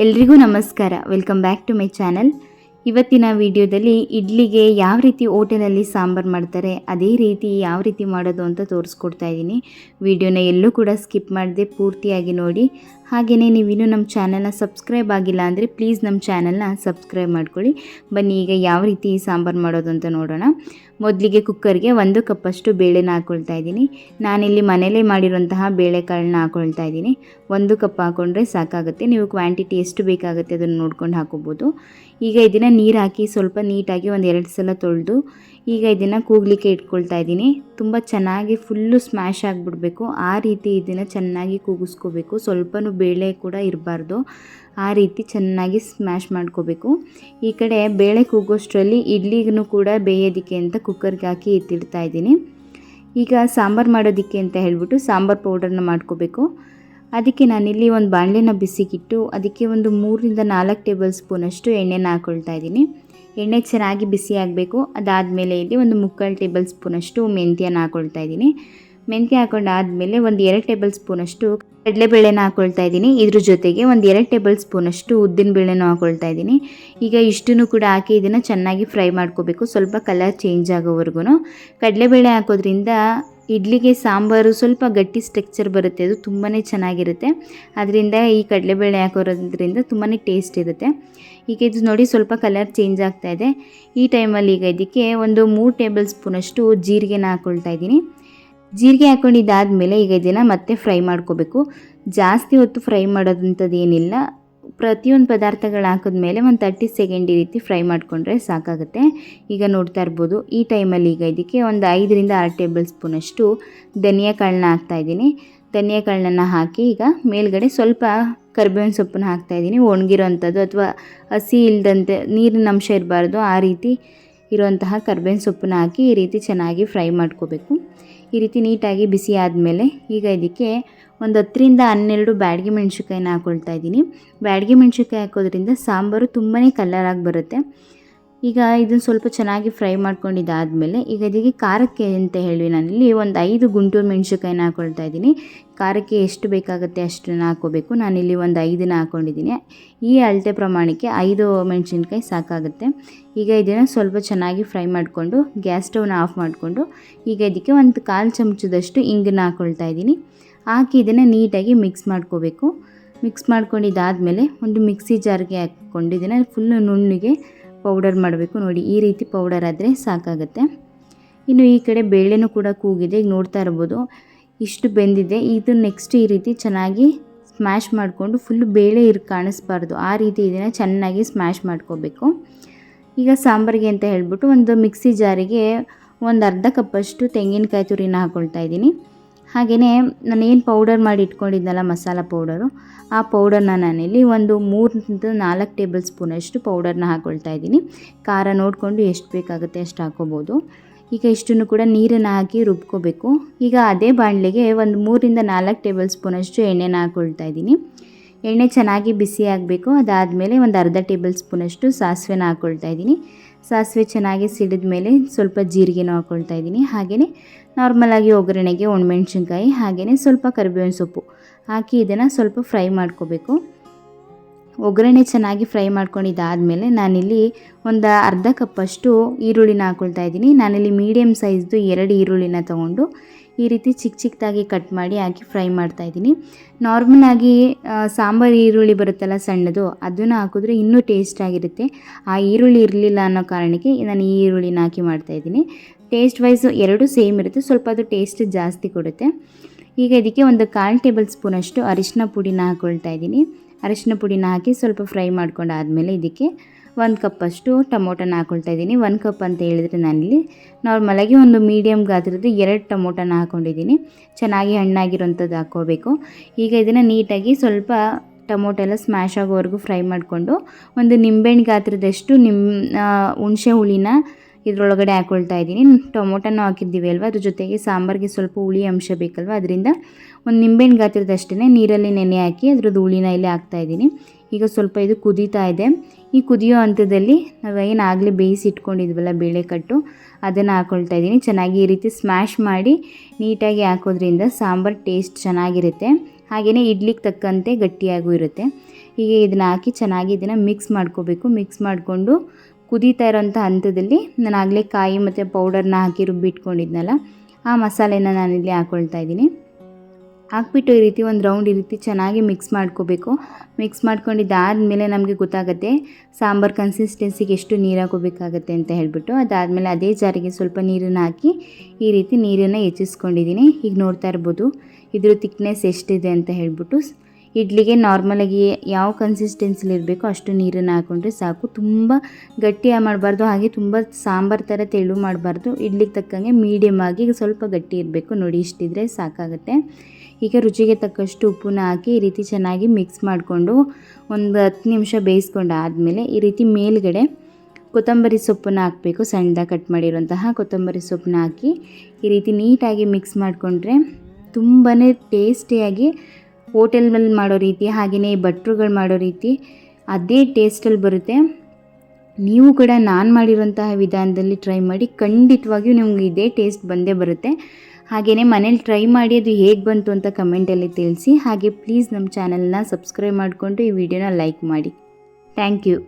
ಎಲ್ರಿಗೂ ನಮಸ್ಕಾರ. Welcome back to my channel ಇವತ್ತಿನ ವಿಡಿಯೋದಲ್ಲಿ ಇಡ್ಲಿಗೆ ಯಾವ ರೀತಿ ಓಟೆಲಲ್ಲಿ ಸಾಂಬಾರು ಮಾಡ್ತಾರೆ, ಅದೇ ರೀತಿ ಯಾವ ರೀತಿ ಮಾಡೋದು ಅಂತ ತೋರಿಸ್ಕೊಡ್ತಾ ಇದ್ದೀನಿ. ವಿಡಿಯೋನ ಎಲ್ಲೂ ಕೂಡ ಸ್ಕಿಪ್ ಮಾಡದೆ ಪೂರ್ತಿಯಾಗಿ ನೋಡಿ. ಹಾಗೆಯೇ ನೀವಿನ್ನೂ ನಮ್ಮ ಚಾನಲ್ನ ಸಬ್ಸ್ಕ್ರೈಬ್ ಆಗಿಲ್ಲ ಅಂದರೆ ಪ್ಲೀಸ್ ನಮ್ಮ ಚಾನಲ್ನ ಸಬ್ಸ್ಕ್ರೈಬ್ ಮಾಡ್ಕೊಳ್ಳಿ. ಬನ್ನಿ ಈಗ ಯಾವ ರೀತಿ ಸಾಂಬಾರು ಮಾಡೋದು ಅಂತ ನೋಡೋಣ. ಮೊದಲಿಗೆ ಕುಕ್ಕರ್ಗೆ ಒಂದು ಕಪ್ಪಷ್ಟು ಬೇಳೆನ ಹಾಕ್ಕೊಳ್ತಾ ಇದ್ದೀನಿ. ನಾನಿಲ್ಲಿ ಮನೇಲೇ ಮಾಡಿರುವಂತಹ ಬೇಳೆಕಾಳನ್ನ ಹಾಕ್ಕೊಳ್ತಾ ಇದ್ದೀನಿ. ಒಂದು ಕಪ್ ಹಾಕ್ಕೊಂಡ್ರೆ ಸಾಕಾಗುತ್ತೆ. ನೀವು ಕ್ವಾಂಟಿಟಿ ಎಷ್ಟು ಬೇಕಾಗುತ್ತೆ ಅದನ್ನು ನೋಡ್ಕೊಂಡು ಹಾಕೋಬೋದು. ಈಗ ಇದನ್ನು ನೀರು ಹಾಕಿ ಸ್ವಲ್ಪ ನೀಟಾಗಿ ಒಂದು ಎರಡು ಸಲ ತೊಳೆದು ಈಗ ಇದನ್ನು ಕೂಗ್ಲಿಕ್ಕೆ ಇಟ್ಕೊಳ್ತಾ ಇದ್ದೀನಿ. ತುಂಬ ಚೆನ್ನಾಗಿ ಫುಲ್ಲು ಸ್ಮ್ಯಾಶ್ ಆಗಿಬಿಡಬೇಕು. ಆ ರೀತಿ ಇದನ್ನು ಚೆನ್ನಾಗಿ ಕೂಗಿಸ್ಕೋಬೇಕು. ಸ್ವಲ್ಪನೂ ಬೇಳೆ ಕೂಡ ಇರಬಾರ್ದು. ಆ ರೀತಿ ಚೆನ್ನಾಗಿ ಸ್ಮ್ಯಾಶ್ ಮಾಡ್ಕೋಬೇಕು. ಈ ಕಡೆ ಬೇಳೆ ಕೂಗೋಷ್ಟರಲ್ಲಿ ಇಡ್ಲಿಗೂ ಕೂಡ ಬೇಯೋದಕ್ಕೆ ಅಂತ ಕುಕ್ಕರ್ಗೆ ಹಾಕಿ ಎತ್ತಿಡ್ತಾ ಇದ್ದೀನಿ. ಈಗ ಸಾಂಬಾರು ಮಾಡೋದಕ್ಕೆ ಅಂತ ಹೇಳಿಬಿಟ್ಟು ಸಾಂಬಾರು ಪೌಡರ್ನ ಮಾಡ್ಕೋಬೇಕು. ಅದಕ್ಕೆ ನಾನಿಲ್ಲಿ ಒಂದು ಬಾಣಲೆನ ಬಿಸಿಗಿಟ್ಟು, ಅದಕ್ಕೆ ಒಂದು ಮೂರರಿಂದ ನಾಲ್ಕು ಟೇಬಲ್ ಸ್ಪೂನಷ್ಟು ಎಣ್ಣೆನ ಹಾಕ್ಕೊಳ್ತಾ ಇದ್ದೀನಿ. ಎಣ್ಣೆ ಚೆನ್ನಾಗಿ ಬಿಸಿ ಆಗಬೇಕು. ಅದಾದಮೇಲೆ ಇಲ್ಲಿ ಒಂದು ಮುಕ್ಕಾಲು ಟೇಬಲ್ ಸ್ಪೂನಷ್ಟು ಮೆಂತ್ಯನ ಹಾಕ್ಕೊಳ್ತಾ ಇದ್ದೀನಿ. ಮೆಂತ್ಯ ಹಾಕೊಂಡಾದಮೇಲೆ ಒಂದು ಎರಡು ಟೇಬಲ್ ಸ್ಪೂನಷ್ಟು ಕಡಲೆಬೇಳೆನ ಹಾಕ್ಕೊಳ್ತಾ ಇದ್ದೀನಿ. ಇದ್ರ ಜೊತೆಗೆ ಒಂದು ಎರಡು ಟೇಬಲ್ ಸ್ಪೂನಷ್ಟು ಉದ್ದಿನ ಬೇಳೆನೂ ಹಾಕ್ಕೊಳ್ತಾ ಇದ್ದೀನಿ. ಈಗ ಇಷ್ಟನ್ನು ಕೂಡ ಹಾಕಿ ಇದನ್ನು ಚೆನ್ನಾಗಿ ಫ್ರೈ ಮಾಡ್ಕೋಬೇಕು. ಸ್ವಲ್ಪ ಕಲರ್ ಚೇಂಜ್ ಆಗೋವರೆಗೂ ಕಡಲೆಬೇಳೆ ಹಾಕೋದ್ರಿಂದ ಇಡ್ಲಿಗೆ ಸಾಂಬಾರು ಸ್ವಲ್ಪ ಗಟ್ಟಿ ಸ್ಟ್ರಕ್ಚರ್ ಬರುತ್ತೆ. ಅದು ತುಂಬಾ ಚೆನ್ನಾಗಿರುತ್ತೆ. ಅದರಿಂದ ಈ ಕಡಲೆಬೇಳೆ ಹಾಕೋದ್ರಿಂದ ತುಂಬಾ ಟೇಸ್ಟ್ ಇರುತ್ತೆ. ಈಗ ಇದು ನೋಡಿ ಸ್ವಲ್ಪ ಕಲರ್ ಚೇಂಜ್ ಆಗ್ತಾ ಇದೆ. ಈ ಟೈಮಲ್ಲಿ ಈಗ ಇದಕ್ಕೆ ಒಂದು ಮೂರು ಟೇಬಲ್ ಸ್ಪೂನಷ್ಟು ಜೀರಿಗೆನ ಹಾಕ್ಕೊಳ್ತಾ ಇದ್ದೀನಿ. ಜೀರಿಗೆ ಹಾಕ್ಕೊಂಡಿದ್ದಾದಮೇಲೆ ಈಗ ಇದನ್ನು ಮತ್ತೆ ಫ್ರೈ ಮಾಡ್ಕೋಬೇಕು. ಜಾಸ್ತಿ ಹೊತ್ತು ಫ್ರೈ ಮಾಡೋದಂಥದ್ದು ಏನಿಲ್ಲ. ಪ್ರತಿಯೊಂದು ಪದಾರ್ಥಗಳು ಹಾಕಿದ್ಮೇಲೆ ಒಂದು ತರ್ಟಿ ಸೆಕೆಂಡ್ ಈ ರೀತಿ ಫ್ರೈ ಮಾಡಿಕೊಂಡ್ರೆ ಸಾಕಾಗುತ್ತೆ. ಈಗ ನೋಡ್ತಾ ಇರ್ಬೋದು, ಈ ಟೈಮಲ್ಲಿ ಈಗ ಇದಕ್ಕೆ ಒಂದು ಐದರಿಂದ ಆರು ಟೇಬಲ್ ಸ್ಪೂನಷ್ಟು ಧನಿಯಾ ಕಾಳನ್ನ ಹಾಕ್ತಾಯಿದ್ದೀನಿ ಧನಿಯಾ ಕಾಳನ್ನ ಹಾಕಿ ಈಗ ಮೇಲ್ಗಡೆ ಸ್ವಲ್ಪ ಕರ್ಬೇವಿನ ಸೊಪ್ಪನ್ನ ಹಾಕ್ತಾಯಿದ್ದೀನಿ ಒಣಗಿರೋ ಅಂಥದ್ದು ಅಥವಾ ಹಸಿ ಇಲ್ಲದಂತೆ ನೀರಿನ ಅಂಶ ಇರಬಾರ್ದು, ಆ ರೀತಿ ಇರುವಂತಹ ಕರ್ಬೇವಿನ ಸೊಪ್ಪನ್ನ ಹಾಕಿ ಈ ರೀತಿ ಚೆನ್ನಾಗಿ ಫ್ರೈ ಮಾಡ್ಕೋಬೇಕು. ಈ ರೀತಿ ನೀಟಾಗಿ ಬಿಸಿ ಆದಮೇಲೆ ಈಗ ಇದಕ್ಕೆ ಒಂದು ಹತ್ತರಿಂದ ಹನ್ನೆರಡು ಬ್ಯಾಡಗಿ ಮೆಣಸಿನ್ಕಾಯಿನ ಹಾಕ್ಕೊಳ್ತಾ ಇದ್ದೀನಿ. ಬ್ಯಾಡಗಿ ಮೆಣಸಿನ್ಕಾಯಿ ಹಾಕೋದ್ರಿಂದ ಸಾಂಬಾರು ತುಂಬಾ ಕಲರಾಗಿ ಬರುತ್ತೆ. ಈಗ ಇದನ್ನು ಸ್ವಲ್ಪ ಚೆನ್ನಾಗಿ ಫ್ರೈ ಮಾಡ್ಕೊಂಡಿದ್ದಾದಮೇಲೆ ಈಗ ಇದಕ್ಕೆ ಖಾರಕ್ಕೆ ಅಂತ ಹೇಳಿ ನಾನಿಲ್ಲಿ ಒಂದು ಐದು ಗುಂಟೂರು ಮೆಣಸಿನ್ಕಾಯಿನ ಹಾಕ್ಕೊಳ್ತಾ ಇದ್ದೀನಿ. ಖಾರಕ್ಕೆ ಎಷ್ಟು ಬೇಕಾಗುತ್ತೆ ಅಷ್ಟನ್ನು ಹಾಕ್ಕೋಬೇಕು. ನಾನಿಲ್ಲಿ ಒಂದು ಐದನ್ನ ಹಾಕ್ಕೊಂಡಿದ್ದೀನಿ. ಈ ಅಳತೆ ಪ್ರಮಾಣಕ್ಕೆ ಐದು ಮೆಣಸಿನ್ಕಾಯಿ ಸಾಕಾಗುತ್ತೆ. ಈಗ ಇದನ್ನು ಸ್ವಲ್ಪ ಚೆನ್ನಾಗಿ ಫ್ರೈ ಮಾಡಿಕೊಂಡು ಗ್ಯಾಸ್ ಸ್ಟವ್ನ ಆಫ್ ಮಾಡಿಕೊಂಡು ಈಗ ಇದಕ್ಕೆ ಒಂದು ಕಾಲು ಚಮಚದಷ್ಟು ಇಂಗನ್ನ ಹಾಕ್ಕೊಳ್ತಾ ಇದ್ದೀನಿ. ಹಾಕಿ ಇದನ್ನು ನೀಟಾಗಿ ಮಿಕ್ಸ್ ಮಾಡ್ಕೋಬೇಕು. ಮಿಕ್ಸ್ ಮಾಡ್ಕೊಂಡಿದ್ದಾದಮೇಲೆ ಒಂದು ಮಿಕ್ಸಿ ಜಾರ್ಗೆ ಹಾಕ್ಕೊಂಡು ಇದನ್ನು ಫುಲ್ಲು ನುಣ್ಣಗೆ ಪೌಡರ್ ಮಾಡಬೇಕು. ನೋಡಿ, ಈ ರೀತಿ ಪೌಡರ್ ಆದರೆ ಸಾಕಾಗುತ್ತೆ. ಇನ್ನು ಈ ಕಡೆ ಬೇಳೆನೂ ಕೂಡ ಕೂಗಿದೆ. ಈಗ ನೋಡ್ತಾ ಇರ್ಬೋದು, ಇಷ್ಟು ಬೆಂದಿದೆ. ಇದು ನೆಕ್ಸ್ಟ್ ಈ ರೀತಿ ಚೆನ್ನಾಗಿ ಸ್ಮ್ಯಾಶ್ ಮಾಡಿಕೊಂಡು ಫುಲ್ ಬೇಳೆ ಇರ್, ಕಾಣಿಸ್ಬಾರ್ದು. ಆ ರೀತಿ ಇದನ್ನು ಚೆನ್ನಾಗಿ ಸ್ಮ್ಯಾಶ್ ಮಾಡ್ಕೋಬೇಕು. ಈಗ ಸಾಂಬಾರಿಗೆ ಅಂತ ಹೇಳ್ಬಿಟ್ಟು ಒಂದು ಮಿಕ್ಸಿ ಜಾರಿಗೆ ಒಂದು ಅರ್ಧ ಕಪ್ಪಷ್ಟು ತೆಂಗಿನಕಾಯಿ ತುರಿನ ಹಾಕ್ಕೊಳ್ತಾ ಇದ್ದೀನಿ. ಹಾಗೆಯೇ ನಾನೇನು ಪೌಡರ್ ಮಾಡಿ ಇಟ್ಕೊಂಡಿದ್ನಲ್ಲ ಮಸಾಲ ಪೌಡರು ಆ ಪೌಡರ್ನ ನಾನಿಲ್ಲಿ ಒಂದು ಮೂರರಿಂದ ನಾಲ್ಕು ಟೇಬಲ್ ಸ್ಪೂನಷ್ಟು ಪೌಡರ್ನ ಹಾಕ್ಕೊಳ್ತಾ ಇದ್ದೀನಿ. ಖಾರ ನೋಡಿಕೊಂಡು ಎಷ್ಟು ಬೇಕಾಗುತ್ತೆ ಅಷ್ಟು ಹಾಕ್ಕೋಬೋದು ಈಗ ಇಷ್ಟನ್ನು ಕೂಡ ನೀರನ್ನು ಹಾಕಿ ರುಬ್ಕೋಬೇಕು. ಈಗ ಅದೇ ಬಾಣಲೆಗೆ ಒಂದು ಮೂರಿಂದ ನಾಲ್ಕು ಟೇಬಲ್ ಸ್ಪೂನಷ್ಟು ಎಣ್ಣೆನ ಹಾಕ್ಕೊಳ್ತಾ ಇದ್ದೀನಿ. ಎಣ್ಣೆ ಚೆನ್ನಾಗಿ ಬಿಸಿ ಆಗಬೇಕು. ಅದಾದಮೇಲೆ ಒಂದು ಅರ್ಧ ಟೇಬಲ್ ಸ್ಪೂನಷ್ಟು ಸಾಸಿವೆನ ಹಾಕ್ಕೊಳ್ತಾ ಇದ್ದೀನಿ. ಸಾಸಿವೆ ಚೆನ್ನಾಗಿ ಸಿಡಿದ ಮೇಲೆ ಸ್ವಲ್ಪ ಜೀರಿಗೆನೂ ಹಾಕ್ಕೊಳ್ತಾ ಇದ್ದೀನಿ. ಹಾಗೆಯೇ ನಾರ್ಮಲಾಗಿ ಒಗ್ಗರಣೆಗೆ ಒಣಮೆಣ್ಸಿನ್ಕಾಯಿ ಹಾಗೆಯೇ ಸ್ವಲ್ಪ ಕರಿಬೇವಿನ ಸೊಪ್ಪು ಹಾಕಿ ಇದನ್ನು ಸ್ವಲ್ಪ ಫ್ರೈ ಮಾಡ್ಕೋಬೇಕು. ಒಗ್ಗರಣೆ ಚೆನ್ನಾಗಿ ಫ್ರೈ ಮಾಡ್ಕೊಂಡಿದ್ದಾದಮೇಲೆ ನಾನಿಲ್ಲಿ ಒಂದು ಅರ್ಧ ಕಪ್ಪಷ್ಟು ಈರುಳ್ಳಿನ ಹಾಕ್ಕೊಳ್ತಾ ಇದ್ದೀನಿ. ನಾನಿಲ್ಲಿ ಮೀಡಿಯಮ್ ಸೈಜ್ದು ಎರಡು ಈರುಳ್ಳಿನ ತೊಗೊಂಡು ಈ ರೀತಿ ಚಿಕ್ಕ ಚಿಕ್ಕದಾಗಿ ಕಟ್ ಮಾಡಿ ಹಾಕಿ ಫ್ರೈ ಮಾಡ್ತಾ ಇದ್ದೀನಿ. ನಾರ್ಮಲಾಗಿ ಸಾಂಬಾರು ಈರುಳ್ಳಿ ಬರುತ್ತಲ್ಲ ಸಣ್ಣದು, ಅದನ್ನು ಹಾಕಿದ್ರೆ ಇನ್ನೂ ಟೇಸ್ಟ್ ಆಗಿರುತ್ತೆ. ಆ ಈರುಳ್ಳಿ ಇರಲಿಲ್ಲ ಅನ್ನೋ ಕಾರಣಕ್ಕೆ ನಾನು ಈ ಈರುಳ್ಳಿನ ಹಾಕಿ ಮಾಡ್ತಾಯಿದ್ದೀನಿ ಟೇಸ್ಟ್ ವೈಸು ಎರಡೂ ಸೇಮ್ ಇರುತ್ತೆ, ಸ್ವಲ್ಪ ಅದು ಟೇಸ್ಟ್ ಜಾಸ್ತಿ ಕೊಡುತ್ತೆ. ಈಗ ಇದಕ್ಕೆ ಒಂದು ಕಾಲು ಟೇಬಲ್ ಸ್ಪೂನಷ್ಟು ಅರಿಶಿನ ಪುಡಿನ ಹಾಕ್ಕೊಳ್ತಾ ಇದ್ದೀನಿ. ಅರಿಶಿನ ಪುಡಿನ ಹಾಕಿ ಸ್ವಲ್ಪ ಫ್ರೈ ಮಾಡ್ಕೊಂಡಾದಮೇಲೆ ಇದಕ್ಕೆ ಒಂದು ಕಪ್ಪಷ್ಟು ಟೊಮೊಟೊನ ಹಾಕ್ಕೊಳ್ತಾ ಇದ್ದೀನಿ. ಒಂದು ಕಪ್ ಅಂತ ಹೇಳಿದ್ರೆ ನಾನಿಲ್ಲಿ ನಾರ್ಮಲಾಗಿ ಒಂದು ಮೀಡಿಯಮ್ ಗಾತ್ರದ ಎರಡು ಟೊಮೊಟೊನ ಹಾಕ್ಕೊಂಡಿದ್ದೀನಿ ಚೆನ್ನಾಗಿ ಹಣ್ಣಾಗಿರೋಂಥದ್ದು ಹಾಕ್ಕೋಬೇಕು. ಈಗ ಇದನ್ನು ನೀಟಾಗಿ ಸ್ವಲ್ಪ ಟೊಮೊಟೊ ಎಲ್ಲ ಸ್ಮ್ಯಾಶ್ ಆಗೋವರೆಗೂ ಫ್ರೈ ಮಾಡಿಕೊಂಡು ಒಂದು ನಿಂಬೆಹಣ್ಣು ಗಾತ್ರದಷ್ಟು ನಿಮ್ಮ ಹುಣಸೆ ಹುಳಿನ ಇದರೊಳಗಡೆ ಹಾಕ್ಕೊಳ್ತಾ ಇದ್ದೀನಿ. ಟೊಮೊಟೊನೂ ಹಾಕಿದ್ದೀವಿ ಅಲ್ವಾ? ಅದ್ರ ಜೊತೆಗೆ ಸಾಂಬಾರಿಗೆ ಸ್ವಲ್ಪ ಹುಳಿ ಅಂಶ ಬೇಕಲ್ವ? ಅದರಿಂದ ಒಂದು ನಿಂಬೆಹಣ್ಣು ಗಾತ್ರದಷ್ಟೇ ನೀರಲ್ಲಿ ನೆನೆ ಹಾಕಿ ಅದ್ರದ್ದು ಹುಳಿನ ಇಲ್ಲಿ ಹಾಕ್ತಾಯಿದ್ದೀನಿ ಈಗ ಸ್ವಲ್ಪ ಇದು ಕುದೀತಾ ಇದೆ. ಈ ಕುದಿಯೋ ಹಂತದಲ್ಲಿ ನಾವು ಏನು ಆಗಲೇ ಬೇಯಿಸಿ ಇಟ್ಕೊಂಡಿದ್ವಲ್ಲ ಬೇಳೆಕಟ್ಟು, ಅದನ್ನು ಹಾಕ್ಕೊಳ್ತಾ ಇದ್ದೀನಿ. ಚೆನ್ನಾಗಿ ಈ ರೀತಿ ಸ್ಮ್ಯಾಶ್ ಮಾಡಿ ನೀಟಾಗಿ ಹಾಕೋದ್ರಿಂದ ಸಾಂಬಾರು ಟೇಸ್ಟ್ ಚೆನ್ನಾಗಿರುತ್ತೆ. ಹಾಗೆಯೇ ಇಡ್ಲಿಗೆ ತಕ್ಕಂತೆ ಗಟ್ಟಿಯಾಗೂ ಇರುತ್ತೆ. ಹೀಗೆ ಇದನ್ನು ಹಾಕಿ ಚೆನ್ನಾಗಿ ಇದನ್ನು ಮಿಕ್ಸ್ ಮಾಡ್ಕೋಬೇಕು. ಮಿಕ್ಸ್ ಮಾಡಿಕೊಂಡು ಕುದೀತಾ ಇರೋಂಥ ಹಂತದಲ್ಲಿ ನಾನು ಆಗಲೇ ಕಾಯಿ ಮತ್ತು ಪೌಡರ್ನ ಹಾಕಿ ರುಬ್ಬಿಟ್ಕೊಂಡಿದ್ನಲ್ಲ, ಆ ಮಸಾಲೆನ ನಾನಿಲ್ಲಿ ಹಾಕ್ಕೊಳ್ತಾ ಇದ್ದೀನಿ. ಹಾಕ್ಬಿಟ್ಟು ಈ ರೀತಿ ಒಂದು ರೌಂಡ್ ಈ ರೀತಿ ಚೆನ್ನಾಗಿ ಮಿಕ್ಸ್ ಮಾಡ್ಕೋಬೇಕು. ಮಿಕ್ಸ್ ಮಾಡ್ಕೊಂಡಿದ್ದಾದಮೇಲೆ ನಮಗೆ ಗೊತ್ತಾಗುತ್ತೆ ಸಾಂಬಾರು ಕನ್ಸಿಸ್ಟೆನ್ಸಿಗೆ ಎಷ್ಟು ನೀರು ಹಾಕೋಬೇಕಾಗತ್ತೆ ಅಂತ ಹೇಳಿಬಿಟ್ಟು, ಅದಾದಮೇಲೆ ಅದೇ ಜಾರಿಗೆ ಸ್ವಲ್ಪ ನೀರನ್ನು ಹಾಕಿ ಈ ರೀತಿ ನೀರನ್ನು ಹೆಚ್ಚಿಸ್ಕೊಂಡಿದ್ದೀನಿ. ಈಗ ನೋಡ್ತಾ ಇರ್ಬೋದು ಇದ್ರ ತಿಕ್ನೆಸ್ ಎಷ್ಟಿದೆ ಅಂತ ಹೇಳ್ಬಿಟ್ಟು ಇಡ್ಲಿಗೆ ನಾರ್ಮಲಾಗಿ ಯಾವ ಕನ್ಸಿಸ್ಟೆನ್ಸಿಲಿ ಇರಬೇಕು ಅಷ್ಟು ನೀರನ್ನು ಹಾಕ್ಕೊಂಡ್ರೆ ಸಾಕು. ತುಂಬ ಗಟ್ಟಿಯಾಗಿ ಮಾಡಬಾರ್ದು, ಹಾಗೆ ತುಂಬ ಸಾಂಬಾರು ಥರ ತೆಳು ಮಾಡಬಾರ್ದು. ಇಡ್ಲಿಗೆ ತಕ್ಕಂಗೆ ಮೀಡಿಯಮ್ ಆಗಿ ಸ್ವಲ್ಪ ಗಟ್ಟಿ ಇರಬೇಕು. ನೋಡಿ, ಇಷ್ಟಿದ್ರೆ ಸಾಕಾಗುತ್ತೆ. ಈಗ ರುಚಿಗೆ ತಕ್ಕಷ್ಟು ಉಪ್ಪನ್ನ ಹಾಕಿ ಈ ರೀತಿ ಚೆನ್ನಾಗಿ ಮಿಕ್ಸ್ ಮಾಡಿಕೊಂಡು ಒಂದು ಹತ್ತು ನಿಮಿಷ ಬೇಯಿಸ್ಕೊಂಡು ಆದಮೇಲೆ ಈ ರೀತಿ ಮೇಲ್ಗಡೆ ಕೊತ್ತಂಬರಿ ಸೊಪ್ಪನ್ನು ಹಾಕಬೇಕು. ಸಣ್ಣದಾಗಿ ಕಟ್ ಮಾಡಿರುವಂತಹ ಕೊತ್ತಂಬರಿ ಸೊಪ್ಪನ್ನ ಹಾಕಿ ಈ ರೀತಿ ನೀಟಾಗಿ ಮಿಕ್ಸ್ ಮಾಡಿಕೊಂಡ್ರೆ ತುಂಬಾ ಟೇಸ್ಟಿಯಾಗಿ ಹೋಟೆಲ್ನಲ್ಲಿ ಮಾಡೋ ರೀತಿ ಹಾಗೆಯೇ ಭಟ್ರುಗಳು ಮಾಡೋ ರೀತಿ ಅದೇ ಟೇಸ್ಟಲ್ಲಿ ಬರುತ್ತೆ. ನೀವು ಕೂಡ ನಾನು ಮಾಡಿರೋಂತಹ ವಿಧಾನದಲ್ಲಿ ಟ್ರೈ ಮಾಡಿ ಖಂಡಿತವಾಗಿಯೂ ನಿಮ್ಗೆ ಇದೇ ಟೇಸ್ಟ್ ಬಂದೇ ಬರುತ್ತೆ. ಹಾಗೆಯೇ ಮನೇಲಿ ಟ್ರೈ ಮಾಡಿ ಅದು ಹೇಗೆ ಬಂತು ಅಂತ ಕಮೆಂಟಲ್ಲಿ ತಿಳಿಸಿ. ಹಾಗೆ ಪ್ಲೀಸ್ ನಮ್ಮ ಚಾನಲ್ನ ಸಬ್ಸ್ಕ್ರೈಬ್ ಮಾಡಿಕೊಂಡು ಈ ವಿಡಿಯೋನ ಲೈಕ್ ಮಾಡಿ. Thank you